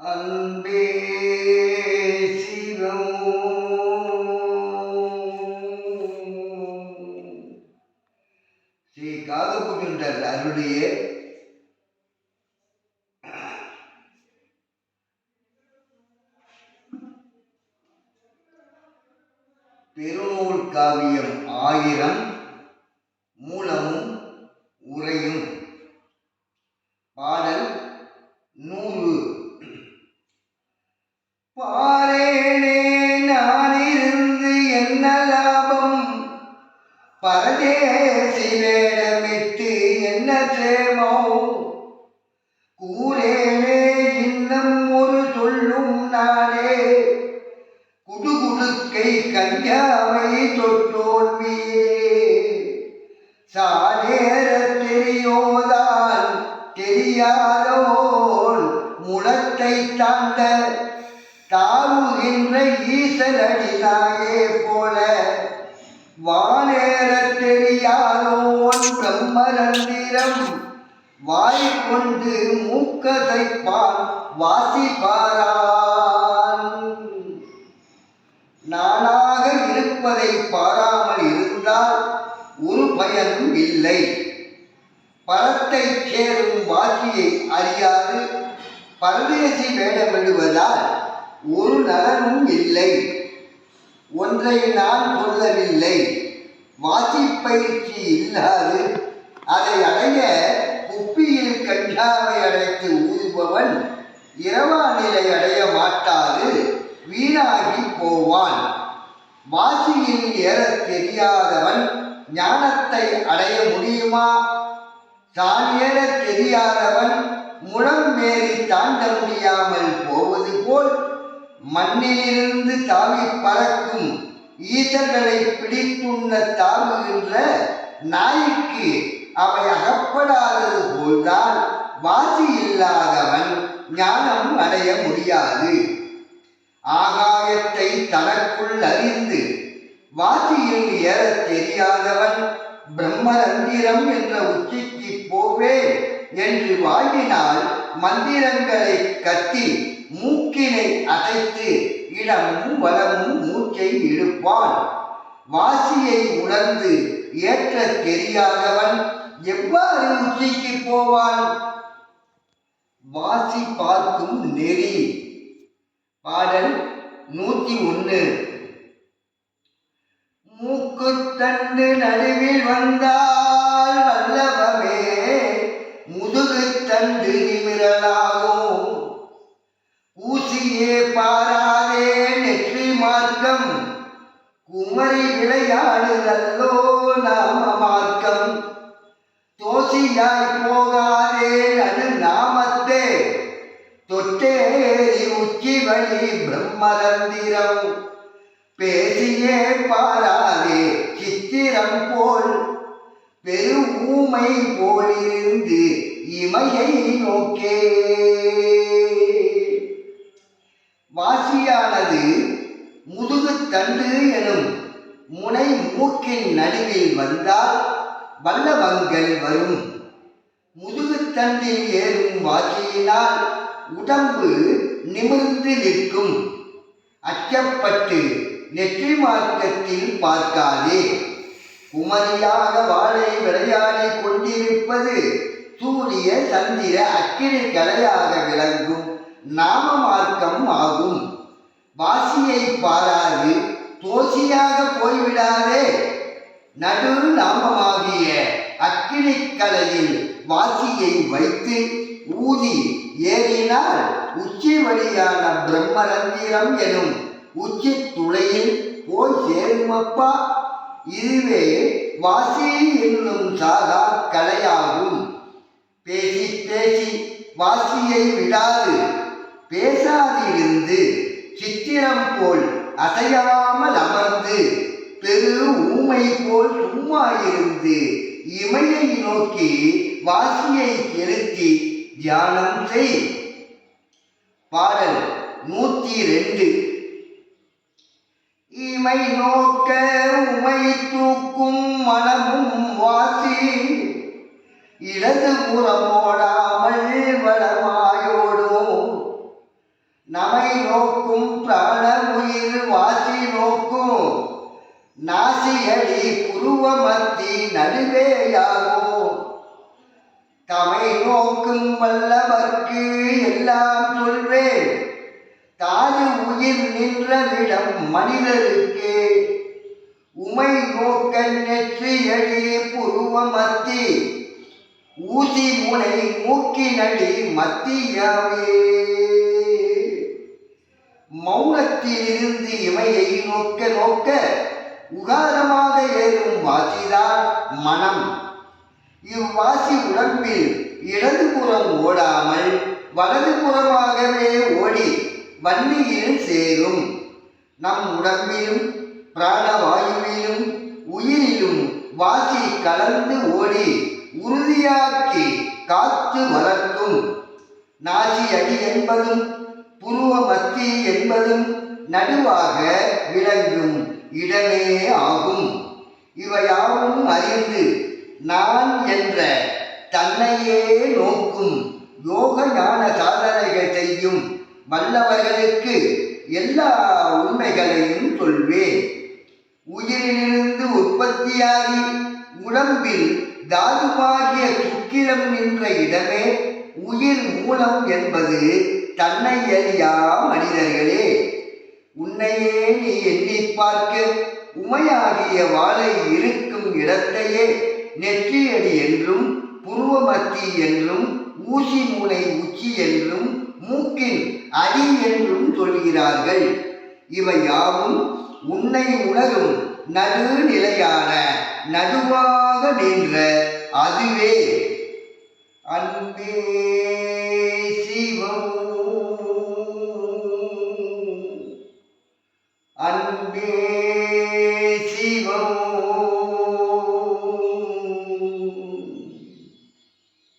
அன்பே சிவம். ஸ்ரீ காகபுகின்றர் அருளிய பெருநூல் காவியம் ஆயிரம் மூலமும் உரையும் வேடமிட்டு என்ன சேமோ கூரேனே இன்னும் ஒரு சொல்லும் நானே குடுகுடுக்கை கஞ்சாவை தொட்டோன் வீரே. சாதேர தெரியோதான் தெரியாதோன் முளத்தை தாண்ட தாவுகின்ற ஈசனடினாயே போல. வானேற பிரம்மரந்திரம் வாய் கொண்டு மூக்கதைப்பான் வாசிப்பாரான். நானாக இருப்பதை பாராமல் இருந்தால் ஒரு பயனும் இல்லை. பரத்தை சேரும் வாசியை அறியாது. பரதேசி வேடமிடுவதால் ஒரு நலனும் இல்லை. ஒன்றை நான் சொல்லவில்லை வாசிப்பயிற்சி இல்லாது அதை அடைய குப்பியில் கஞ்சாவை அடைத்து ஊதுபவன் இரவா நிலை அடைய மாட்டாது வீணாகி போவான். வாசியில் ஏற தெரியாதவன் ஞானத்தை அடைய முடியுமா? தான் ஏற தெரியாதவன் முழம் மேறி தாண்ட முடியாமல் போவது போல் மண்ணிலிருந்து தாவி பறக்கும் ஈசர்களை பிடித்துண்ண தாவுகின்ற நாய்க்கு அவை அகப்படாதது போல்தான். வாசி இல்லாதவன் ஞானம் அடைய முடியாது. ஆகாயத்தை தனக்குள் அறிந்து வாசியில் ஏறத் தெரியாதவன் பிரம்மரந்திரம் என்ற உச்சிக்கு போவேன் என்று வாங்கினால் மந்திரங்களை கத்தி மூக்கினை அசைத்து இடமும் வலமும் மூச்சை இழுப்பான். வாசியை உணர்ந்து ஏற்ற தெரியாதவன் எவ்வாறு உச்சிக்கு போவான் வாசி பார்க்கும் நெறி. பாடல் நூத்தி ஒன்று மூக்குத்தண்டு நடுவில் வந்தால் வல்லவமே முதுகுத்தண்டு நிமிரலாகும். ஊசியே பாராதே நெற்றி மார்க்கம் குமரி விளையாடுதல்லோ நாம மார்க்கம் தோசியாய் போகாதே அது நாமத்தே தொட்டேரி உச்சி வழி பிரம்மரந்திரம் பேசியே பாராதே சித்திரம் போல் பெரு ஊமை போலிருந்து இமையை நோக்கே வாசியானது முதுகு தண்டு எனும் முனை மூக்கின் நடுவில் வந்தால் வல்லவங்கள் வரும் முதுகுத்தண்டில் ஏறும் வாசியினால் உடம்பு நிமிர்ந்து நிற்கும். அச்சப்பட்டு நெற்றி மார்க்கத்தில் பார்க்காதே. குமரியாக வாழை விளையாடி கொண்டிருப்பது சூரிய சந்திர அக்கினி கலையாக விளங்கும் நாம மார்க்கம் ஆகும். வாசியை பாராது தோசியாக போய்விடாதே. நடு நாமமாகிய அக்கினிக்கலையில் வாசியை வைத்து ஊதி ஏறினால் உச்சி வழியான பிரம்மரந்திரம் எனும் உச்சி துளையில் போய் சேருமப்பா. இதுவே வாசி என்னும் சாகா கலையாகும். பேசி பேசி வாசியை விடாது. பேசாதிருந்து சித்திரம் போல் அசையாமல் அமர்ந்து பெரு ஊமை போல் சும்மா இருந்து இமையை நோக்கி வாசியை செலுத்தி தியானம் செய். பாடல் நூற்றி ரெண்டு. இமை நோக்க உமை தூக்கும் மனமும் வாசி. இடது புறமோடாமல் வளமாயோடும் நமை நோக்கும் பிராணமுயிர் வாசி நோக்கும். நாசியடி புருவமத்தி நடுவேயாகோ தமை நோக்கும் வல்லவர்க்கு எல்லாம் சொல்வேன். தாது உயிர் நின்றவிடம் மனிதருக்கு. உமை நோக்க நெற்றியடி புருவமத்தி ஊசி முனை மூக்கினடி மத்தியாவே. மௌனத்திலிருந்து இமையை நோக்க நோக்க உகாரமாக ஏறும் வாசிதான் மனம். இவ்வாசி உடம்பில் இடதுபுறம் ஓடாமல் வலதுபுறமாகவே ஓடி வன்னியில் சேரும். நம் உடம்பிலும் பிராணவாயுவிலும் உயிரிலும் வாசி கலந்து ஓடி உறுதியாக்கி காத்து வளர்க்கும். நாசி அடி என்பதும் புருவ மத்தி என்பதும் நடுவாக விளங்கும். இடமே ஆகும். இவையாவும் அறிந்து நான் என்ற தன்னையே நோக்கும் யோக ஞான சாதனைகள் செய்யும் வல்லவர்களுக்கு எல்லா உண்மைகளையும் சொல்வேன். உயிரிலிருந்து உற்பத்தியாகி உடம்பில் தாதுவாகிய சுக்கிரம் நின்ற இடமே உயிர் மூலம் என்பது தன்னை அறியா மனிதர்களே. உன்னையே நீ எண்ணிப் பார்க்க உமையாகிய வாழை இருக்கும் இடத்தையே நெற்றியடி என்றும் புருவமத்தி என்றும் ஊசி மூனை உச்சி என்றும் மூக்கின் அடி என்றும் சொல்கிறார்கள். இவை யாவும் உன்னை உணரும் நடுநிலையான நடுவாக நின்ற அதுவே. அன்பே